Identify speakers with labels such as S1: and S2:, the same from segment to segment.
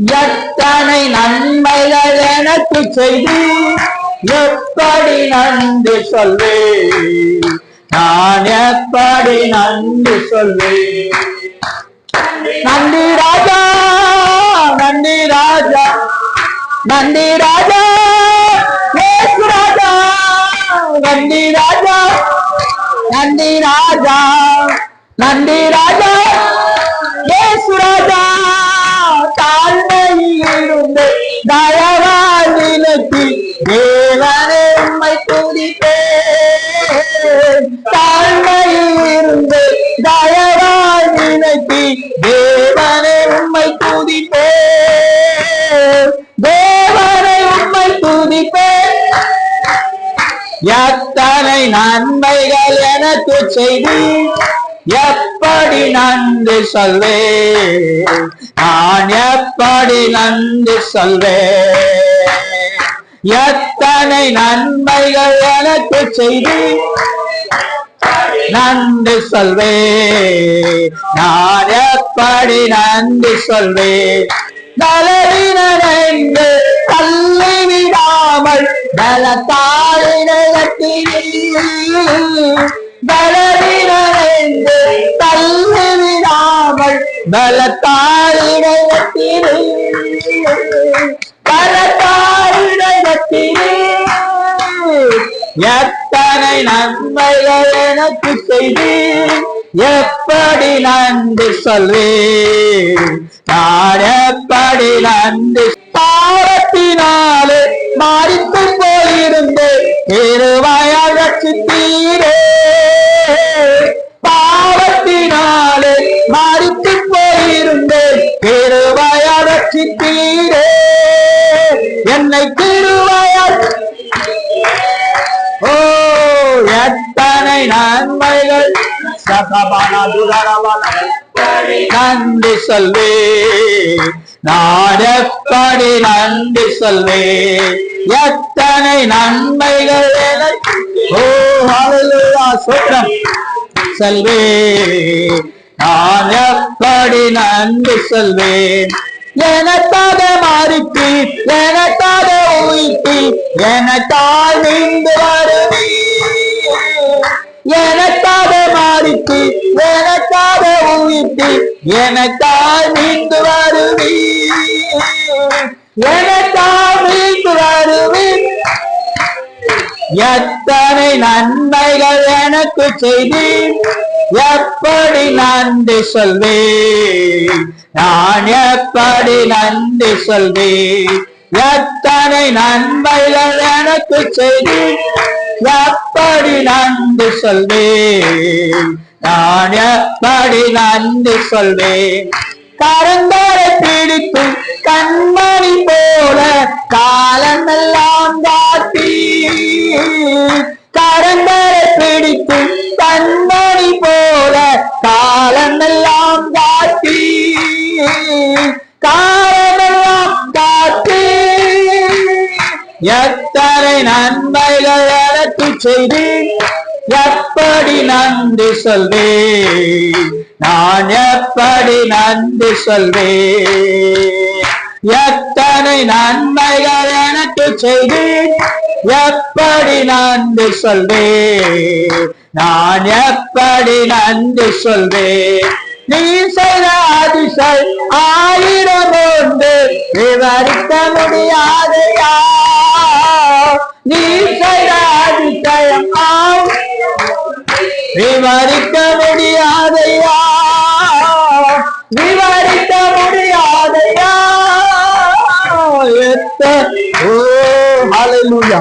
S1: எத்தனை நன்மைகள் எனக்கு செய்து? எப்படி நன்றி சொல்வேன்? நான் எப்படி நன்றி சொல்வேன்? நன்றி ராஜா நன்றி ராஜா நன்றி ராஜா ராஜா நன்றி ராஜா நன்றி ராஜா நன்றி எத்தனை நன்மைகள் எனக்கு செய்து எப்படி நன்றி சொல்வே நான் எப்படி நன்றி சொல்வே எத்தனை நன்மைகள் எனக்கு செய்து நன்றி சொல்வே நான் எப்படி நன்றி சொல்வே பலவீனரென்று தள்ளி விடாமல் பலத்தாளினத்தில் பலவீனரென்று தள்ளி விடாமல் பலத்தாளினத்தில் பலத்தாளினத்தில் எத்தனை நன்மைகள் எனக்கு செய்து எப்படி நன்றி சொல்வேன். நான் எப்படி நன்றி திருவாயால் என்னை திருவாயால். ஓ எத்தனை நன்மைகள். சகபான துரரவன நன்றி சொல்வே நான் எப்படி நன்றி சொல்வே எத்தனை நன்மைகள். எனக்கு ஓ ஹalleluya சோத்ரம் செல்வே நான் எப்படி நன்றி சொல்வேன். எனக்காக மாறிட்டு எனக்காக உயிர்த்து எனக்கால் நீந்து வருவி எனக்காக மாறிட்டு எனக்காக உயிர்த்து எனக்கால் நீந்து வருவி எனக்கால் நீந்து வருவி எத்தனை நன்மைகள் எனக்கு செய்து எப்படி நன்றி சொல்வேன் நான் எப்படி நன்றி சொல்வேன் எத்தனை நன்மைகள் எனக்கு செய்து எப்படி நன்றி சொல்வேன் நான் எப்படி நன்றி சொல்வேன்? கரந்தாரை பிடிக்கும் கண்மணி போல காலமெல்லாம் காட்டி. கரந்தாரை பிடிக்கும் கண்மணி போல காலமெல்லாம் காட்டி. காலமெல்லாம் காட்டி. எத்தனை நன்மைகள் எனக்கு செய்து எப்படி நன்றி சொல்வேன்? நான் எப்படி நன்றி சொல்வேன்? எத்தனை நன்மைகள் எனக்கு செய்தேன்? எப்படி நன்றி சொல்வேன்? நான் எப்படி நன்றி சொல்வேன்? நீ செய்த அதிசல் ஆயிரம் ஒன்று விவரிக்க முடியாதையா நீ செய்த அதிசயம் விவரிக்க எத்த ஓ ஹalleluya.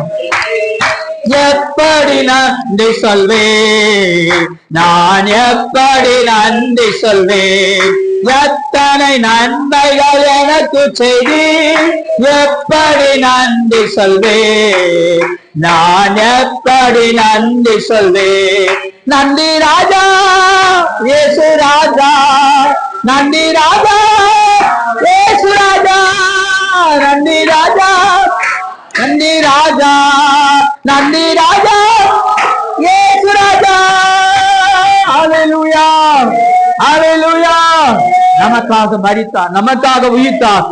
S1: எப்படி நன்றி சொல்வேன்? நான் எப்படி நன்றி சொல்வேன்? எத்தனை நன்மைகள் எனக்கு செய்தி? எப்படி நன்றி சொல்வேன்? நான் எப்படி நன்றி சொல்வேன்? நன்றி ராஜா இயேசு ராஜா. நன்றி ராஜா. ராஜா நன்றி ராஜா ஏசு ராஜா. ஹalleluya ஹalleluya. நமக்காக மறித்தார் நமக்காக உயிர்த்தார்